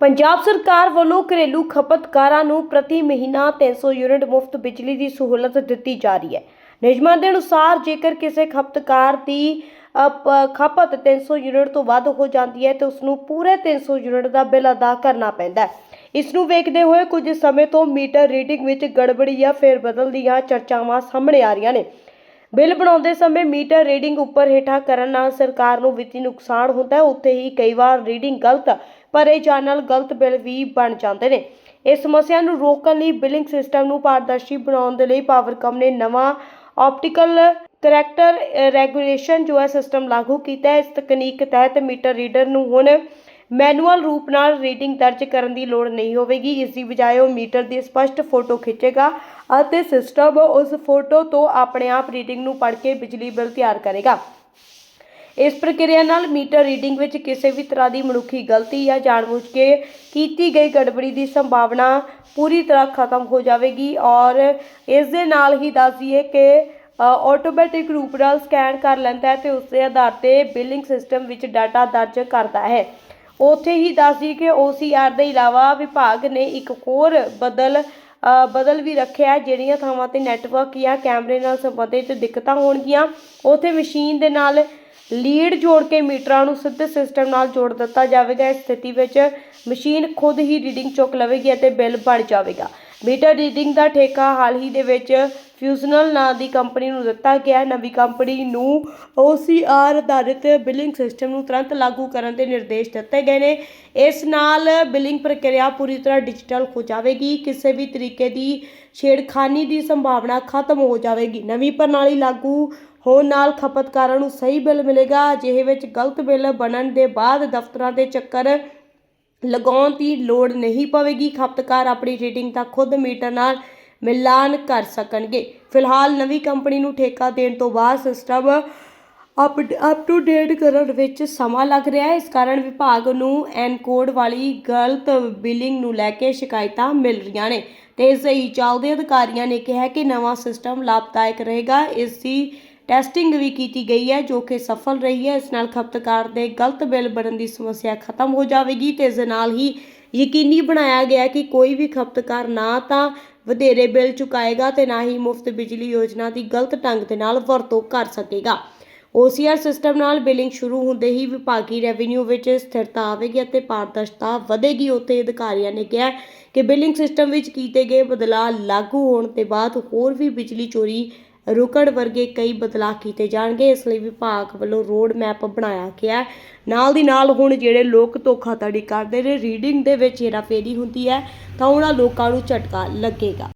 ਪੰਜਾਬ ਸਰਕਾਰ ਵੱਲੋਂ ਘਰੇਲੂ ਖਪਤਕਾਰਾਂ ਨੂੰ ਪ੍ਰਤੀ ਮਹੀਨਾ 300 ਯੂਨਿਟ ਮੁਫਤ ਬਿਜਲੀ ਦੀ ਸਹੂਲਤ ਦਿੱਤੀ ਜਾ ਰਹੀ ਹੈ। ਨਿਯਮਾਂ ਦੇ ਅਨੁਸਾਰ ਜੇਕਰ ਕਿਸੇ ਖਪਤਕਾਰ ਦੀ ਅ, ਪ- ਖਪਤ 300 ਯੂਨਿਟ ਤੋਂ ਵੱਧ ਹੋ ਜਾਂਦੀ ਹੈ ਤਾਂ ਉਸ ਨੂੰ ਪੂਰੇ 300 ਯੂਨਿਟ ਦਾ ਬਿੱਲ ਅਦਾ ਕਰਨਾ ਪੈਂਦਾ ਹੈ। ਇਸ ਨੂੰ ਵੇਖਦੇ ਹੋਏ ਕੁਝ ਸਮੇਂ ਤੋਂ ਮੀਟਰ ਰੀਡਿੰਗ ਵਿੱਚ ਗੜਬੜੀ ਜਾਂ ਫੇਰਬਦਲ ਦੀਆਂ ਚਰਚਾਵਾਂ ਸਾਹਮਣੇ ਆ ਰਹੀਆਂ ਨੇ। ਬਿੱਲ ਬਣਾਉਂਦੇ ਸਮੇਂ ਮੀਟਰ ਰੀਡਿੰਗ ਉੱਪਰ ਹੇਠਾਂ ਕਰਨ ਨਾਲ ਸਰਕਾਰ ਨੂੰ ਵਿੱਤੀ ਨੁਕਸਾਨ ਹੁੰਦਾ ਹੈ। ਉੱਥੇ ਹੀ ਕਈ ਵਾਰ ਰੀਡਿੰਗ ਗਲਤ ਭਰੇ ਜਾਣ ਨਾਲ ਗਲਤ ਬਿੱਲ ਵੀ ਬਣ ਜਾਂਦੇ ਨੇ। ਇਸ ਸਮੱਸਿਆ ਨੂੰ ਰੋਕਣ ਲਈ ਬਿਲਿੰਗ ਸਿਸਟਮ ਨੂੰ ਪਾਰਦਰਸ਼ੀ ਬਣਾਉਣ ਦੇ ਲਈ ਪਾਵਰਕਮ ਨੇ ਨਵਾਂ ਆਪਟੀਕਲ ਕਰੈਕਟਰ ਰੈਗੂਲੇਸ਼ਨ ਜੋ ਹੈ ਸਿਸਟਮ ਲਾਗੂ ਕੀਤਾ ਹੈ। ਇਸ ਤਕਨੀਕ ਤਹਿਤ ਮੀਟਰ ਰੀਡਰ ਨੂੰ ਹੁਣ ਮੈਨੂਅਲ ਰੂਪ ਨਾਲ ਰੀਡਿੰਗ ਦਰਜ ਕਰਨ ਦੀ ਲੋੜ ਨਹੀਂ ਹੋਵੇਗੀ। ਇਸ ਦੀ ਬਜਾਏ ਉਹ ਮੀਟਰ ਦੀ ਸਪਸ਼ਟ ਫੋਟੋ ਖਿੱਚੇਗਾ ਅਤੇ ਸਿਸਟਮ ਉਸ ਫੋਟੋ ਤੋਂ ਆਪਣੇ ਆਪ ਰੀਡਿੰਗ ਨੂੰ ਪੜ੍ਹ ਕੇ ਬਿਜਲੀ ਬਿੱਲ ਤਿਆਰ ਕਰੇਗਾ। ਇਸ ਪ੍ਰਕਿਰਿਆ ਨਾਲ ਮੀਟਰ ਰੀਡਿੰਗ ਵਿੱਚ ਕਿਸੇ ਵੀ ਤਰ੍ਹਾਂ ਦੀ ਮਨੁੱਖੀ ਗਲਤੀ ਜਾਂ ਜਾਣਬੁੱਝ ਕੇ ਕੀਤੀ ਗਈ ਗੜਬੜੀ ਦੀ ਸੰਭਾਵਨਾ ਪੂਰੀ ਤਰ੍ਹਾਂ ਖਤਮ ਹੋ ਜਾਵੇਗੀ ਔਰ ਇਸ ਦੇ ਨਾਲ ਹੀ ਦੱਸ ਦਈਏ ਕਿ ਆਟੋਮੈਟਿਕ ਰੂਪ ਨਾਲ ਸਕੈਨ ਕਰ ਲੈਂਦਾ ਹੈ ਤੇ ਉਸ ਦੇ ਆਧਾਰ ਤੇ ਬਿਲਿੰਗ ਸਿਸਟਮ ਵਿੱਚ ਡਾਟਾ ਦਰਜ ਕਰਦਾ ਹੈ। ਉੱਥੇ ਹੀ ਦੱਸ ਦਈਏ ਕਿ OCR ਦੇ ਇਲਾਵਾ ਵਿਭਾਗ ਨੇ ਇੱਕ ਹੋਰ ਬਦਲ ਬਦਲ ਵੀ ਰੱਖਿਆ ਜਿਹੜੀਆਂ ਥਾਵਾਂ ਤੇ ਨੈਟਵਰਕ ਜਾਂ ਕੈਮਰੇ ਨਾਲ ਸੰਬੰਧਿਤ ਦਿੱਕਤਾਂ ਹੋਣਗੀਆਂ। ਉੱਥੇ ਮਸ਼ੀਨ ਦੇ ਨਾਲ ਲੀਡ ਜੋੜ ਕੇ ਮੀਟਰਾਂ ਨੂੰ ਸਿੱਧੇ ਸਿਸਟਮ ਨਾਲ ਜੋੜ ਦਿੱਤਾ ਜਾਵੇਗਾ। ਇਸ ਸਥਿਤੀ ਵਿੱਚ ਮਸ਼ੀਨ ਖੁਦ ਹੀ ਰੀਡਿੰਗ ਚੁੱਕ ਲਵੇਗੀ ਅਤੇ ਬਿੱਲ ਬਣ ਜਾਵੇਗਾ। ਮੀਟਰ ਰੀਡਿੰਗ ਦਾ ਠੇਕਾ ਹਾਲ ਹੀ ਦੇ ਵਿੱਚ ਫਿਊਜ਼ਨਲ ਨਾਂ ਦੀ ਕੰਪਨੀ ਨੂੰ ਦਿੱਤਾ ਗਿਆ ਨਵੀਂ ਕੰਪਨੀ ਨੂੰ OCR ਆਧਾਰਿਤ ਬਿਲਿੰਗ ਸਿਸਟਮ ਨੂੰ ਤੁਰੰਤ ਲਾਗੂ ਕਰਨ ਦੇ ਨਿਰਦੇਸ਼ ਦਿੱਤੇ ਗਏ ਨੇ। ਇਸ ਨਾਲ ਬਿਲਿੰਗ ਪ੍ਰਕਿਰਿਆ ਪੂਰੀ ਤਰ੍ਹਾਂ ਡਿਜੀਟਲ ਹੋ ਜਾਵੇਗੀ। ਕਿਸੇ ਵੀ ਤਰੀਕੇ ਦੀ ਛੇੜਖਾਨੀ ਦੀ ਸੰਭਾਵਨਾ ਖਤਮ ਹੋ ਜਾਵੇਗੀ। ਨਵੀਂ ਪ੍ਰਣਾਲੀ ਲਾਗੂ ਹੋਣ ਨਾਲ ਖਪਤਕਾਰਾਂ ਨੂੰ ਸਹੀ ਬਿੱਲ ਮਿਲੇਗਾ। ਅਜਿਹੇ ਵਿੱਚ ਗਲਤ ਬਿੱਲ ਬਣਨ ਦੇ ਬਾਅਦ ਦਫ਼ਤਰਾਂ ਦੇ ਚੱਕਰ ਲਗਾਉਣ ਦੀ ਲੋੜ ਨਹੀਂ ਪਵੇਗੀ। ਖਪਤਕਾਰ ਆਪਣੀ ਰੀਡਿੰਗ ਦਾ ਖੁਦ ਮੀਟਰ ਨਾਲ ਮਿਲਾਨ ਕਰ ਸਕਣਗੇ। ਫਿਲਹਾਲ ਨਵੀਂ ਕੰਪਨੀ ਨੂੰ ਠੇਕਾ ਦੇਣ ਤੋਂ ਬਾਅਦ system up up to date ਕਰਨ ਵਿੱਚ ਸਮਾਂ ਲੱਗ ਰਿਹਾ ਹੈ। ਇਸ ਕਾਰਨ ਵਿਭਾਗ ਨੂੰ ਐਨਕੋਡ ਵਾਲੀ ਗਲਤ ਬਿਲਿੰਗ ਨੂੰ ਲੈ ਕੇ ਸ਼ਿਕਾਇਤਾਂ ਮਿਲ ਰਹੀਆਂ ਨੇ। ਤੇ ਇਸ ਹੀ ਚੱਲਦੇ ਅਧਿਕਾਰੀਆਂ ਨੇ ਕਿਹਾ ਕਿ ਨਵਾਂ ਸਿਸਟਮ ਲਾਭਦਾਇਕ ਰਹੇਗਾ। ਇਸ ਦੀ ਟੈਸਟਿੰਗ ਵੀ ਕੀਤੀ ਗਈ ਹੈ, ਜੋ ਕਿ ਸਫਲ ਰਹੀ ਹੈ। ਇਸ ਨਾਲ ਖਪਤਕਾਰ ਦੇ ਗਲਤ ਬਿੱਲ ਬਣਨ ਦੀ ਸਮੱਸਿਆ ਖਤਮ ਹੋ ਜਾਵੇਗੀ ਤੇ ਇਸ ਦੇ ਨਾਲ ਹੀ ਯਕੀਨੀ ਬਣਾਇਆ ਗਿਆ ਕਿ ਕੋਈ ਵੀ ਖਪਤਕਾਰ ਨਾ ਤਾਂ ਵਧੇਰੇ ਬਿੱਲ ਚੁਕਾਏਗਾ ਤੇ ਨਾ ਹੀ ਮੁਫਤ ਬਿਜਲੀ ਯੋਜਨਾ ਦੀ ਗਲਤ ਢੰਗ ਦੇ ਨਾਲ ਵਰਤੋਂ ਕਰ ਸਕੇਗਾ। OCR ਸਿਸਟਮ ਨਾਲ ਬਿਲਿੰਗ ਸ਼ੁਰੂ ਹੁੰਦੇ ਹੀ ਵਿਭਾਗੀ ਰੈਵਨਿਊ ਵਿੱਚ ਸਥਿਰਤਾ ਆਵੇਗੀ ਅਤੇ ਪਾਰਦਰਸ਼ਤਾ ਵਧੇਗੀ। ਉੱਥੇ ਅਧਿਕਾਰੀਆਂ ਨੇ ਕਿਹਾ ਕਿ ਬਿਲਿੰਗ ਸਿਸਟਮ ਵਿੱਚ ਕੀਤੇ ਗਏ ਬਦਲਾਅ ਲਾਗੂ ਹੋਣ ਤੇ ਬਾਅਦ ਹੋਰ ਵੀ ਬਿਜਲੀ ਚੋਰੀ ਰੁਕਣ ਵਰਗੇ ਕਈ ਬਦਲਾਅ ਕੀਤੇ ਜਾਣਗੇ। ਇਸ ਲਈ ਵਿਭਾਗ ਵੱਲੋਂ ਰੋਡ ਮੈਪ ਬਣਾਇਆ ਗਿਆ ਨਾਲ ਦੀ ਨਾਲ ਹੁਣ ਜਿਹੜੇ ਲੋਕ ਧੋਖਾਧੜੀ ਕਰਦੇ ਨੇ ਰੀਡਿੰਗ ਦੇ ਵਿੱਚ ਹੇਰਾਫੇਰੀ ਹੁੰਦੀ ਹੈ, ਤਾਂ ਉਹਨਾਂ ਲੋਕਾਂ ਨੂੰ ਝਟਕਾ ਲੱਗੇਗਾ।